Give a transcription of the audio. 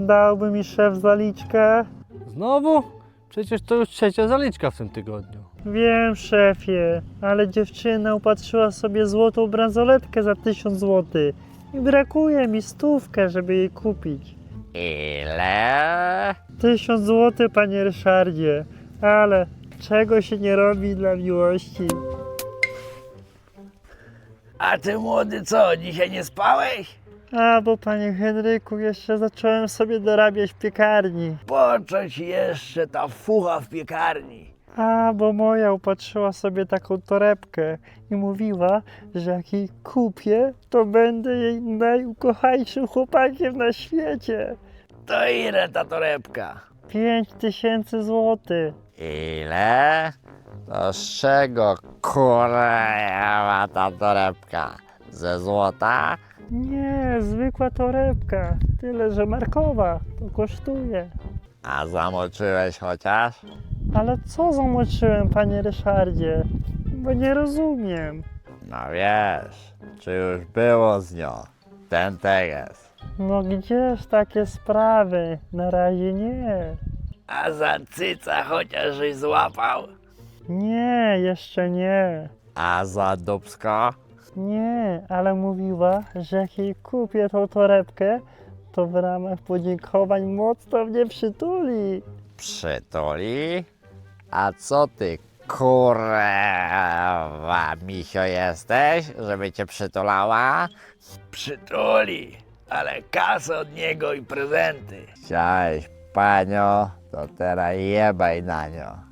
Dałby mi szef zaliczkę? Znowu? Przecież to już trzecia zaliczka w tym tygodniu. Wiem, szefie, ale dziewczyna upatrzyła sobie złotą bransoletkę za 1000 złotych i brakuje mi stówkę, żeby jej kupić. Ile? 1000 złotych, panie Ryszardzie, ale czego się nie robi dla miłości? A ty młody co, dzisiaj nie spałeś? A, bo panie Henryku, jeszcze zacząłem sobie dorabiać w piekarni. Po co ci jeszcze ta fucha w piekarni? A, bo moja upatrzyła sobie taką torebkę i mówiła, że jak jej kupię, to będę jej najukochańszym chłopakiem na świecie. To ile ta torebka? Pięć tysięcy złotych. Ile? To z czego kurwa ta torebka? Ze złota? Nie, zwykła torebka. Tyle, że markowa. To kosztuje. A zamoczyłeś chociaż? Ale co zamoczyłem, panie Ryszardzie? Bo nie rozumiem. No wiesz, czy już było z nią ten teges. No gdzież takie sprawy? Na razie nie. A za cyca chociaż żeś złapał? Nie, jeszcze nie. A za dubsko? Nie, ale mówiła, że jak jej kupię tą torebkę, to w ramach podziękowań mocno mnie przytuli. Przytuli? A co ty kurwa misio jesteś, żeby cię przytulała? Przytuli, ale kasę od niego i prezenty. Chciałeś panio, to teraz jebaj na nią.